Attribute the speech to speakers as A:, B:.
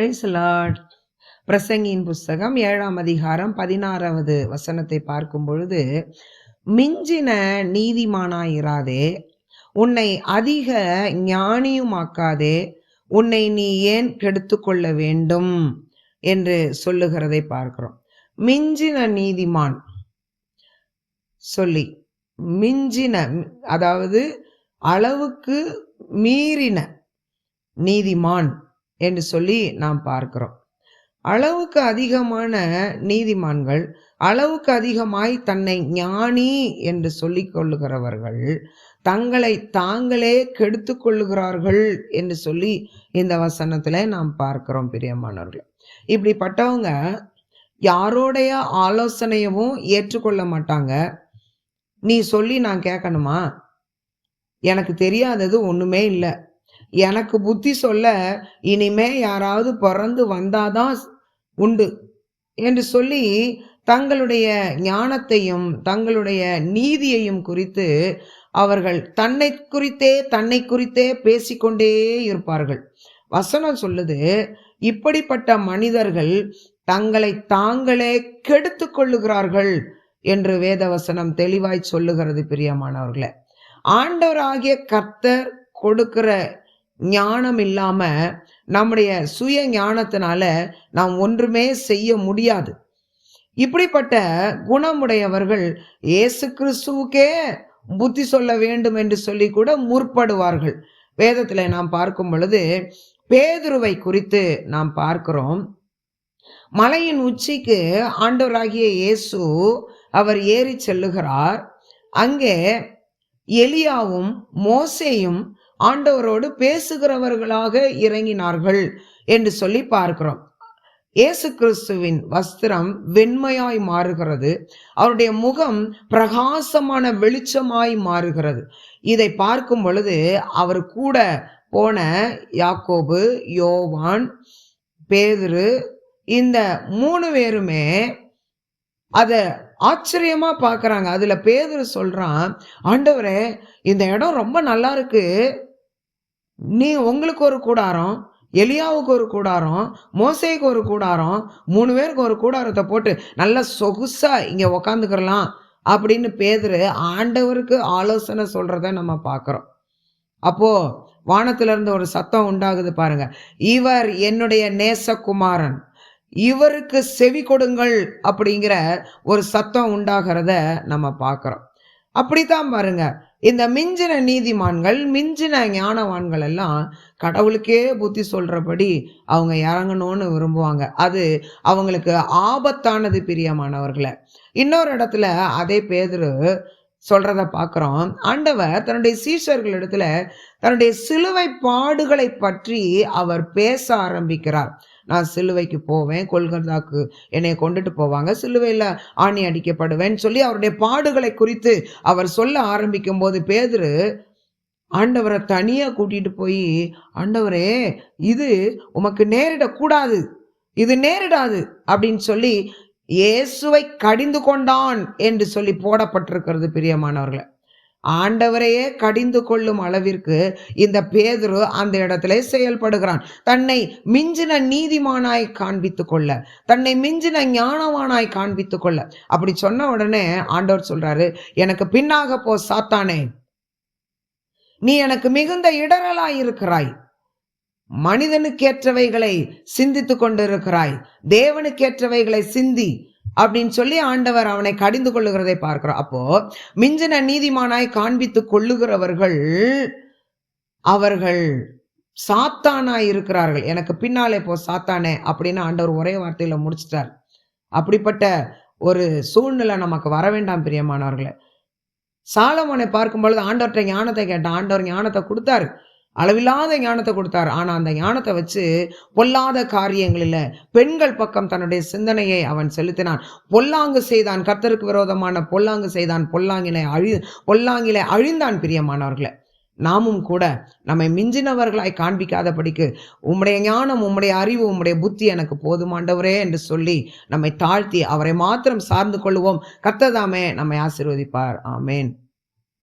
A: Price Lord பிரசங்கியின் புஸ்தகம் ஏழாம் அதிகாரம் பதினாறாவது வசனத்தை பார்க்கும் பொழுது மிஞ்சின நீதிமானாயிராதே உன்னை அதிக ஞானியுமாக்காதே உன்னை நீ ஏன் கெடுத்து கொள்ள வேண்டும் என்று சொல்லுகிறதை பார்க்கிறோம். மிஞ்சின நீதிமான் சொல்லி மிஞ்சின அதாவது அளவுக்கு மீறின நீதிமான் என்று சொல்லி நாம் பார்க்கிறோம். அளவுக்கு அதிகமான நீதிமான்கள் அளவுக்கு அதிகமாய் தன்னை ஞானி என்று சொல்லிக் கொள்ளுகிறவர்கள் தங்களை தாங்களே கெடுத்து கொள்ளுகிறார்கள் என்று சொல்லி இந்த வசனத்தில் நாம் பார்க்கிறோம் பிரியமானவர்கள். இப்படிப்பட்டவங்க யாரோடைய ஆலோசனையவும் ஏற்றுக்கொள்ள மாட்டாங்க. நீ சொல்லி நான் கேட்கணுமா? எனக்கு தெரியாதது ஒன்றுமே இல்லை. எனக்கு புத்தி சொல்ல இனிமே யாராவது பிறந்து வந்தாதான் உண்டு என்று சொல்லி தங்களுடைய ஞானத்தையும் தங்களுடைய நீதியையும் குறித்து அவர்கள் தன்னை குறித்தே தன்னை குறித்தே பேசிக்கொண்டே இருப்பார்கள். வசனம் சொல்லுது இப்படிப்பட்ட மனிதர்கள் தங்களை தாங்களே கெடுத்து கொள்ளுகிறார்கள் என்று வேதவசனம் தெளிவாய் சொல்லுகிறது பிரியமானவர்களே. ஆண்டவராகிய கர்த்தர் கொடுக்கிற ஞானம் இல்லாமல் நம்முடைய சுய ஞானத்தினால நாம் ஒன்றுமே செய்ய முடியாது. இப்படிப்பட்ட குணமுடையவர்கள் இயேசு கிறிஸ்துவுக்கே புத்தி சொல்ல வேண்டும் என்று சொல்லி கூட முற்படுவார்கள். வேதத்தில் நாம் பார்க்கும் பொழுது பேதுருவை குறித்து நாம் பார்க்கிறோம். மலையின் உச்சிக்கு ஆண்டவராகிய இயேசு அவர் ஏறி செல்லுகிறார். அங்கே எலியாவும் மோசேயும் ஆண்டவரோடு பேசுகிறவர்களாக இறங்கினார்கள் என்று சொல்லி பார்க்கிறோம். இயேசு கிறிஸ்துவின் வஸ்திரம் வெண்மையாய் மாறுகிறது. அவருடைய முகம் பிரகாசமான வெளிச்சமாய் மாறுகிறது. இதை பார்க்கும் பொழுது அவர் கூட போன யாக்கோபு யோவான் பேதுரு இந்த மூணு பேருமே அதை ஆச்சரியமா பார்க்குறாங்க. அதுல பேதுரு சொல்றான் ஆண்டவரே இந்த இடம் ரொம்ப நல்லா இருக்கு. நீ உங்களுக்கு ஒரு கூடாரம் எலியாவுக்கு ஒரு கூடாரம் மோசைக்கு ஒரு கூடாரம் மூணு பேருக்கு ஒரு கூடாரத்தை போட்டு நல்லா சொகுசாக இங்கே உக்காந்துக்கிறலாம் அப்படின்னு பேதுரு ஆண்டவருக்கு ஆலோசனை சொல்கிறத நம்ம பார்க்குறோம். அப்போது வானத்திலிருந்து ஒரு சத்தம் உண்டாகுது பாருங்க. இவர் என்னுடைய நேசகுமாரன். இவருக்கு செவி கொடுங்கள் அப்படிங்கிற ஒரு சத்தம் உண்டாகிறத நம்ம பார்க்குறோம். அப்படித்தான் பாருங்கள் இந்த மிஞ்சின நீதிமான்கள் மிஞ்சின ஞானவான்கள் எல்லாம் கடவுளுக்கே புத்தி சொல்றபடி அவங்க இறங்கணும்னு விரும்புவாங்க. அது அவங்களுக்கு ஆபத்தானது பிரியமானவர்களை. இன்னொரு இடத்துல அதே பேதரு சொல்றத பார்க்குறோம். ஆண்டவர் தன்னுடைய சீஷர்கள் இடத்துல தன்னுடைய சிலுவை பாடுகளை பற்றி அவர் பேச ஆரம்பிக்கிறார். நான் சிலுவைக்கு போவேன் கொள்கதாக்கு என்னை கொண்டுட்டு போவாங்க. சிலுவையில் ஆணி அடிக்கப்படுவேன் சொல்லி அவருடைய பாடுகளை குறித்து அவர் சொல்ல ஆரம்பிக்கும் போது பேதரு ஆண்டவரை தனியாக கூட்டிட்டு போய் ஆண்டவரே இது உமக்கு நேரிடக்கூடாது இது நேரிடாது அப்படின்னு சொல்லி இயேசுவை கடிந்து கொண்டான் என்று சொல்லி போடப்பட்டிருக்கிறது பிரியமானவர்களை. ஆண்டவரையே கடிந்து கொள்ளும் அளவிற்கு இந்த பேதுரு அந்த இடத்துல செயல்படுகிறான். தன்னை மிஞ்சின நீதிமானாய் காண்பித்து கொள்ள தன்னை மிஞ்சின ஞானவானாய் காண்பித்து கொள்ள. அப்படி சொன்ன உடனே ஆண்டவர் சொல்றாரு எனக்கு பின்னாக போ சாத்தானே. நீ எனக்கு மிகுந்த இடரலாய் இருக்கிறாய். மனிதனுக்கேற்றவைகளை சிந்தித்து கொண்டிருக்கிறாய். தேவனுக்கேற்றவைகளை சிந்தி. அப்படின்னு சொல்லி ஆண்டவர் அவனை கடிந்து கொள்ளுகிறதை பார்க்கிறோம். அப்போ மிஞ்சின நீதிமானாய் காண்பித்து கொள்ளுகிறவர்கள் அவர்கள் சாத்தானாய் இருக்கிறார்கள். எனக்கு பின்னாலே போ சாத்தானே அப்படின்னு ஆண்டவர் ஒரே வார்த்தையில முடிச்சிட்டார். அப்படிப்பட்ட ஒரு சூழ்நிலை நமக்கு வர வேண்டாம் பிரியமானவர்களை. சாலமோனை பார்க்கும் பொழுது ஆண்டவர்கிட்ட ஞானத்தை கேட்டான். ஆண்டவர் ஞானத்தை கொடுத்தாரு. அளவில்லாத ஞானத்தை கொடுத்தார். ஆனால் அந்த ஞானத்தை வச்சு பொல்லாத காரியங்களில் பெண்கள் பக்கம் தன்னுடைய சிந்தனையை அவன் செலுத்தினான். பொல்லாங்கு செய்தான் கர்த்தருக்கு விரோதமான பொல்லாங்கு செய்தான் பொல்லாங்கினை அழி பொல்லாங்கிலே அழிந்தான் பிரியமானவர்களை. நாமும் கூட நம்மை மிஞ்சினவர்களாய் காண்பிக்காதபடிக்கு உம்முடைய ஞானம் உம்முடைய அறிவு உம்முடைய புத்தி எனக்கு போதுமாண்டவரே என்று சொல்லி நம்மை தாழ்த்தி அவரை மாத்திரம் சார்ந்து கொள்வோம் கர்த்ததாமே நம்மை ஆசிர்வதிப்பார். ஆமேன்.